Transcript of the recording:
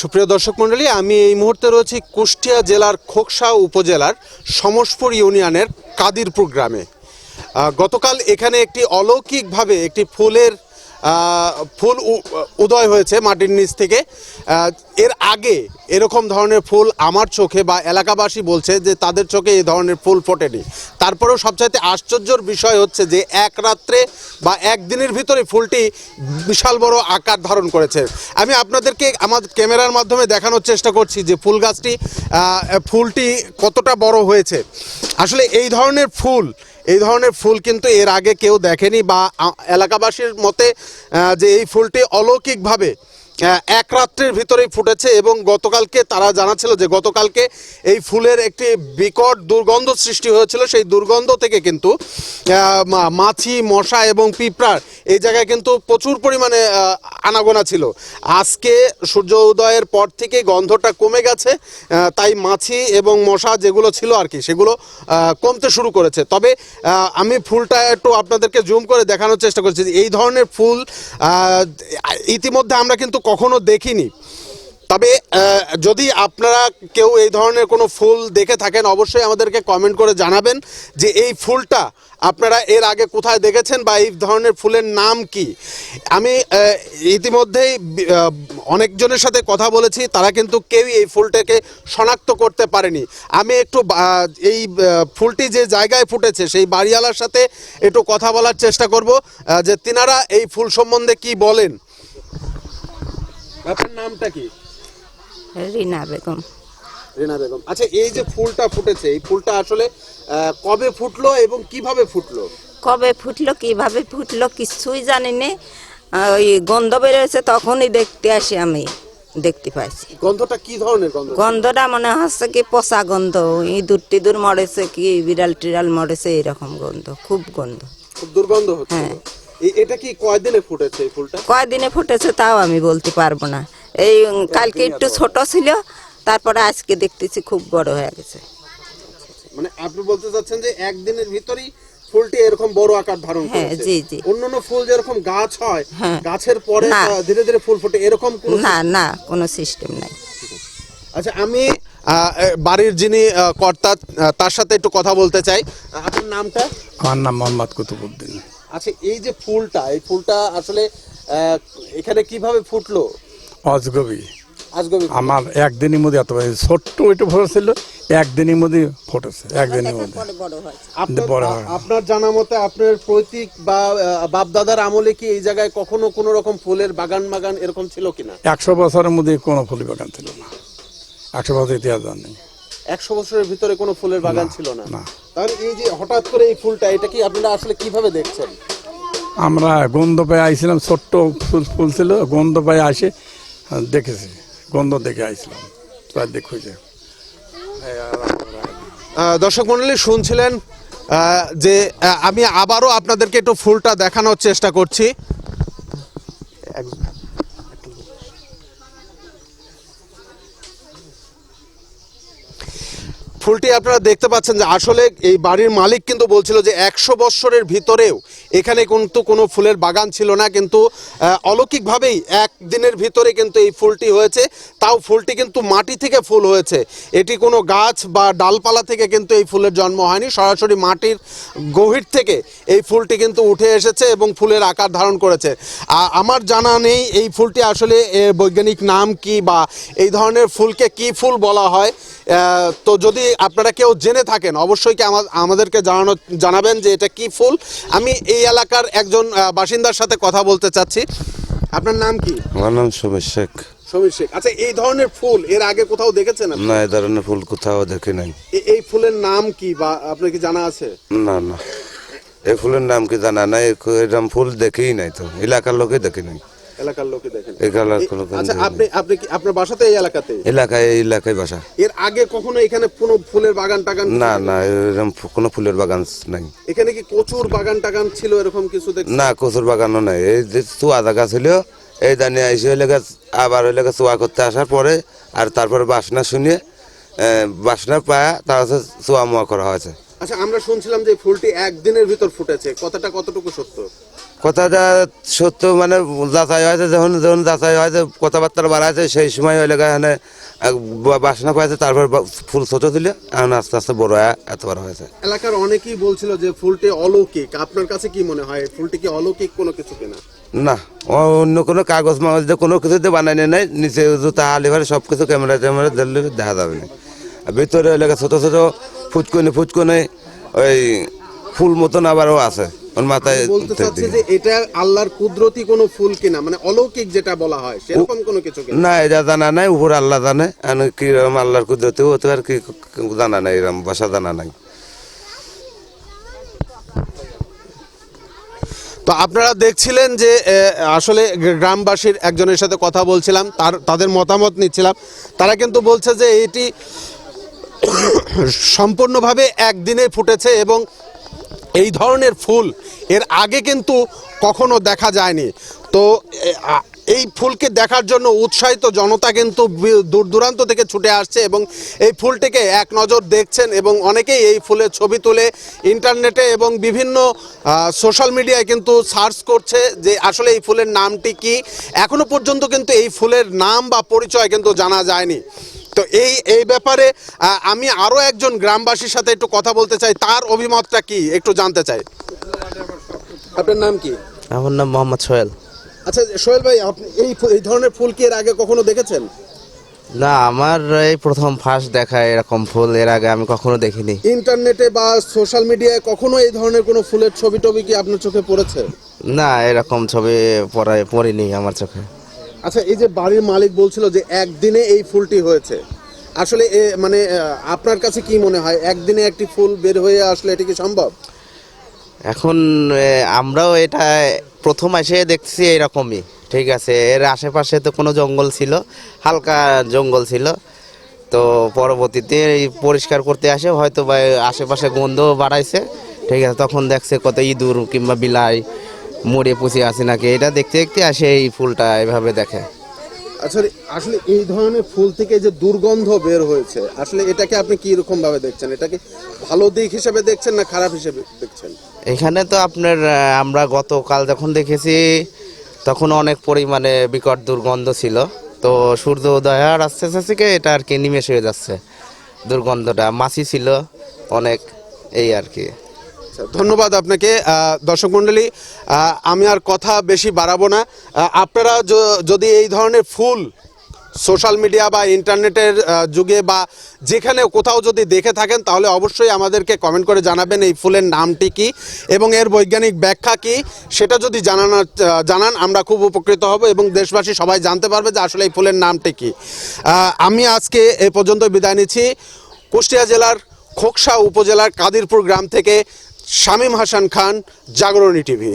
সুপ্রিয় দর্শক মণ্ডলী, আমি এই মুহূর্তে রয়েছি কুষ্টিয়া জেলার খোকসা উপজেলার সমসপুর ইউনিয়নের কাদিরপুর গ্রামে। গতকাল এখানে একটি অলৌকিকভাবে একটি ফুলের ফুল উদয় হয়েছে মাটির নিচ থেকে। এর আগে এরকম ধরনের ফুল আমার চোখে বা এলাকাবাসী বলছে যে তাদের চোখে এই ধরনের ফুল ফোটেনি। তারপরেও সবচাইতে আশ্চর্যর বিষয় হচ্ছে যে এক রাত্রে বা একদিনের ভিতরে ফুলটি বিশাল বড় আকার ধারণ করেছে। আমি আপনাদেরকে আমার ক্যামেরার মাধ্যমে দেখানোর চেষ্টা করছি যে ফুল গাছটি ফুলটি কতটা বড় হয়েছে। আসলে এই ধরনের ফুল এই ধরনের ফুল কিন্তু এর আগে কেউ দেখেনি বা এলাকাবাসীর মতে যে এই ফুলটি অলৌকিকভাবে এক রাত্রির ভিতরেই ফুটেছে এবং গতকালকে তারা জানাচ্ছিল যে গতকালকে এই ফুলের একটি বিকট দুর্গন্ধ সৃষ্টি হয়েছিল। সেই দুর্গন্ধ থেকে কিন্তু মাছি, মশা এবং পিঁপড়ার এই জায়গায় কিন্তু প্রচুর পরিমাণে আনাগোনা ছিল। আজকে সূর্য উদয়ের পর থেকে গন্ধটা কমে গেছে তাই মাছি এবং মশা যেগুলো ছিল আর কি, সেগুলো কমতে শুরু করেছে। তবে আমি ফুলটা একটু আপনাদেরকে জুম করে দেখানোর চেষ্টা করছি এই ধরনের ফুল ইতিমধ্যে আমরা কিন্তু কখনো দেখিনি। তবে যদি আপনারা কেউ এই ধরনের কোনো ফুল দেখে থাকেন, অবশ্যই আমাদেরকে কমেন্ট করে জানাবেন যে এই ফুলটা আপনারা এর আগে কোথায় দেখেছেন বা এই ধরনের ফুলের নাম কি। আমি ইতিমধ্যেই অনেকজনের সাথে কথা বলেছি, তারা কিন্তু কেউই এই ফুলটাকে শনাক্ত করতে পারেনি। আমি একটু এই ফুলটি যে জায়গায় ফুটেছে, সেই বাড়িওয়ালার সাথে একটু কথা বলার চেষ্টা করব যে তিনারা এই ফুল সম্বন্ধে কি বলেন। আপনার নামটা কি? রিনা বেগম। রিনা বেগম। আচ্ছা এই যে ফুলটা ফুটেছে এই ফুলটা আসলে কবে ফুটলো এবং কীভাবে ফুটলো? কবে ফুটলো কীভাবে ফুটলো কিছুই জানি না। ওই গন্ধ বেরোয়েছে তখনই দেখতে আসি আমি দেখতে পাইছি। গন্ধটা কি ধরনের গন্ধ? গন্ধটা মনে হচ্ছে কি পচা গন্ধ ইঁদুর টিদুর মরেছে কি বিড়াল টিড়াল মরেছে এরকম গন্ধ খুব গন্ধ। খুব দুর্গন্ধ হ্যাঁ। এটা কি কয়দিনে ফুটেছে এই ফুলটা? কয়দিনে ফুটেছে তাও আমি বলতে পারব না। এই কালকে একটু ছোট ছিল তারপরে আজকে দেখতেছি খুব বড় হয়ে গেছে। মানে আপনি বলতে চাচ্ছেন যে একদিনের ভিতরেই ফুলটি এরকম বড় আকার ধারণ হ্যাঁ, করেছে? জি, জি। অন্যান্য ফুল যেরকম গাছ হয় হ্যাঁ। গাছের পরে ধীরে ধীরে ফুল ফোটে এরকম কোনো না না কোনো সিস্টেম নাই। আচ্ছা আমি আহ, বাড়ির যিনি কর্তা তার সাথে একটু কথা বলতে চাই। আপনার নামটা? আমার নাম মোহাম্মদ কুতুবুদ্দিন আচ্ছা এই যে ফুলটা এই ফুলটা আসলে এখানে কীভাবে ফুটলো? অজগবি। আজগবি আমার একদিনের মধ্যে এত বড়- ছোট্ট ওইটা ফুটেছিল একদিনের মধ্যে ফুটেছে একদিনের মধ্যে। আপনার বড় হয়। আপনার জানা মতে আপনার পৈতৃক বা বাপ দাদার আমলে কি এই জায়গায় কখনো কোনো রকম ফুলের বাগান বাগান এরকম ছিল কিনা? একশো বছরের মধ্যে কোনো ফুলি বাগান ছিল না। একশো বছর ইতিহাস জানি। একশো বছরের ভিতরে কোনো ফুলের বাগান ছিল না? না। তাহলে এই যে হঠাৎ করে এই ফুলটা এটা কি আপনারা আসলে কীভাবে দেখছেন? আমরা গন্ধ পেয়ে আইছিলাম ছোট্ট ফুল ফুল ছিল গন্ধ পেয়ে আসে দেখেছি গন্ধ দেখে আইছিলাম তাই দেখুছে আহ, দর্শক মন্ডলী শুনছিলেন যে আমি আবারও আপনাদেরকে একটু ফুলটা দেখানোর চেষ্টা করছি। ফুলটি আপনারা দেখতে পাচ্ছেন যে আসলে এই বাড়ির মালিক কিন্তু বলছিল যে একশো বৎসরের ভিতরেও এখানে কিন্তু কোনো ফুলের বাগান ছিল না, কিন্তু অলৌকিকভাবেই একদিনের ভিতরে কিন্তু এই ফুলটি হয়েছে। তাও ফুলটি কিন্তু মাটি থেকে ফুল হয়েছে। এটি কোনো গাছ বা ডালপালা থেকে কিন্তু এই ফুলের জন্ম হয়নি। সরাসরি মাটির গভীর থেকে এই ফুলটি কিন্তু উঠে এসেছে এবং ফুলের আকার ধারণ করেছে। আমার জানা নেই এই ফুলটি আসলে বৈজ্ঞানিক নাম কি বা এই ধরনের ফুলকে কি ফুল বলা হয়। তো যদি আপনারা কেউ জেনে থাকেন অবশ্যই কি আমা- আমাদেরকে জানানো জানাবেন যে এটা কি ফুল। আমি এই এলাকার একজন বাসিন্দার সাথে কথা বলতে চাচ্ছি। আপনার নাম কি? আমার নাম সুমেশ শেখ। সমীর শেখ। আচ্ছা এই ধরনের ফুল এর আগে কোথাও দেখেছেন না এ ধরনের ফুল কোথাও দেখি নাই। এই ফুলের নাম কি বা আপনার কি জানা আছে? না না। এই ফুলের নাম কি জানা নাই? এরকম ফুল দেখেই নাই তো। এলাকার লোকে দেখি নাই। এলাকার লোকে দেখেন। এলাকার এ- আচ্ছা আপনি আপনি কি আপনার বাসাতে এই এলাকাতে? এলাকায় এই এলাকায় বাসা। এর আগে কখনো এখানে কোনো ফুলের বাগান টাগান না না এরকম কোনো ফুলের বাগান নাই। এখানে কি প্রচুর বাগান টাগান ছিল এরকম কিছু দেখ না কচুর বাগানও নাই। এই যে চুয়া জায়গা ছিল এই দানি হইলে আবার হইলে চুয়া করতে আসার পরে আর তারপরে বাসনা শুনিয়ে বাসনা পায়া তার চুয়া মুয়া করা হয়েছে। আচ্ছা আমরা শুনছিলাম যে ফুলটি একদিনের ভিতর ফুটেছে। কথাটা কতটুকু সত্য? কথাটা সত্য মানে যাচাই হয়েছে যখন যখন যাচাই হয়েছে কথাবার্তা বাড়াইছে সেই সময় ওই লেগে এখানে বাসনা পাইছে তারপর ফুল ছোট দিলে এখন আস্তে আস্তে বড় এত বড় হয়েছে। এলাকার অনেকেই বলছিল যে ফুলটি অলৌকিক। আপনার কাছে কি মনে হয় ফুলটি কি অলৌকিক কোনো কিছু কিনা? না অন্য কোনো কাগজ মাগজ দিয়ে কোনো কিছুতে বানাই নেই নিচে জুতা হালি ফালি সব কিছু ক্যামেরা ট্যামেরা দিলে দেখা যাবে না। ভিতরে এলাকা ছোট ছোট ফুচকুনি ফুচকুনি ওই ফুল মতন আবারও আছে। ওর মাথায় বলতে চাচ্ছি যে এটা আল্লাহর কুদরতি কোনো ফুল কিনা মানে অলৌকিক যেটা বলা হয় সেরকম কোনো কিছু না এটা জানা নাই উপর আল্লাহ জানে। আর কীরকম আল্লাহর কুদরতি হতে পারে কি জানা নাই এরকম ভাষা জানা নাই। তো আপনারা দেখছিলেন যে আসলে গ্রামবাসীর একজনের সাথে কথা বলছিলাম তার তাদের মতামত নিচ্ছিলাম। তারা কিন্তু বলছে যে এটি সম্পূর্ণভাবে একদিনে ফুটেছে এবং এই ধরনের ফুল এর আগে কিন্তু কখনো দেখা যায়নি। তো এই ফুলকে দেখার জন্য উৎসাহিত জনতা কিন্তু দূর দূরান্ত থেকে ছুটে আসছে এবং এই ফুলটিকে এক নজর দেখছেন এবং অনেকেই এই ফুলের ছবি তুলে ইন্টারনেটে এবং বিভিন্ন সোশ্যাল মিডিয়ায় কিন্তু সার্চ করছে যে আসলে এই ফুলের নামটি কি। এখনও পর্যন্ত কিন্তু এই ফুলের নাম বা পরিচয় কিন্তু জানা যায়নি। তো এই এই ব্যাপারে আমি আরও একজন গ্রামবাসীর সাথে একটু কথা বলতে চাই। তার অভিমতটা কি? একটু জানতে চাই। আপনার নাম কি? আমার নাম মোহাম্মদ সোহেল। আচ্ছা সোহেল ভাই আপনি এই এই ধরনের ফুল কি এর আগে কখনো দেখেছেন? না আমার এই প্রথম ফার্স্ট দেখা এরকম ফুল এর আগে আমি কখনো দেখিনি। ইন্টারনেটে বা সোশ্যাল মিডিয়ায় কখনো এই ধরনের কোনো ফুলের ছবি টবি কি আপনার চোখে পড়েছে? না এরকম ছবি পড়ায় পড়িনি আমার চোখে। আচ্ছা এই যে বাড়ির মালিক বলছিল যে একদিনে এই ফুলটি হয়েছে, আসলে মানে আপনার কাছে কি মনে হয়, একদিনে একটি ফুল বের হয়ে আসলে এটা কি সম্ভব? এখন আমরাও এটা প্রথম এসে দেখছি এরকমই ঠিক আছে, এর আশেপাশে তো কোনো জঙ্গল ছিল, হালকা জঙ্গল ছিল, তো পরবর্তীতে পরিষ্কার করতে আসে হয়তো বা আশেপাশে গন্ধ বাড়াইছে, ঠিক আছে, তখন দেখছে কত ইঁদুর কিংবা বিলাই মরে পুষে আছে নাকি? এটা দেখতে দেখতে আসে এই ফুলটা এভাবে দেখে। আচ্ছা আসলে এই ধরনের ফুল থেকে যে দুর্গন্ধ বের হয়েছে আসলে এটাকে আপনি কি রকম ভাবে দেখছেন? এটাকে ভালো দিক হিসেবে দেখছেন না খারাপ হিসেবে দেখছেন? এখানে তো আপনার আমরা গতকাল যখন দেখেছি তখন অনেক পরিমাণে বিকট দুর্গন্ধ ছিল। তো সূর্য উদয় হওয়ার আস্তে আস্তে এটা আর কি নিমেষ হয়ে যাচ্ছে দুর্গন্ধটা। মাছি ছিল অনেক এই আর কি। ধন্যবাদ আপনাকে। দর্শক মণ্ডলী আমি আর কথা বেশি বাড়াবো না। আপনারা যদি এই ধরনের ফুল সোশ্যাল মিডিয়া বা ইন্টারনেটের যুগে বা যেখানে কোথাও যদি দেখে থাকেন, তাহলে অবশ্যই আমাদেরকে কমেন্ট করে জানাবেন এই ফুলের নামটি কি এবং এর বৈজ্ঞানিক ব্যাখ্যা কি। সেটা যদি জানানোর জানান, আমরা খুব উপকৃত হব এবং দেশবাসী সবাই জানতে পারবে যে আসলে এই ফুলের নামটি কি। আমি আজকে এ পর্যন্ত বিদায় নিচ্ছি। কুষ্টিয়া জেলার খোকসা উপজেলার কাদিরপুর গ্রাম থেকে শামীম হাসান খান জাগরণী টিভি।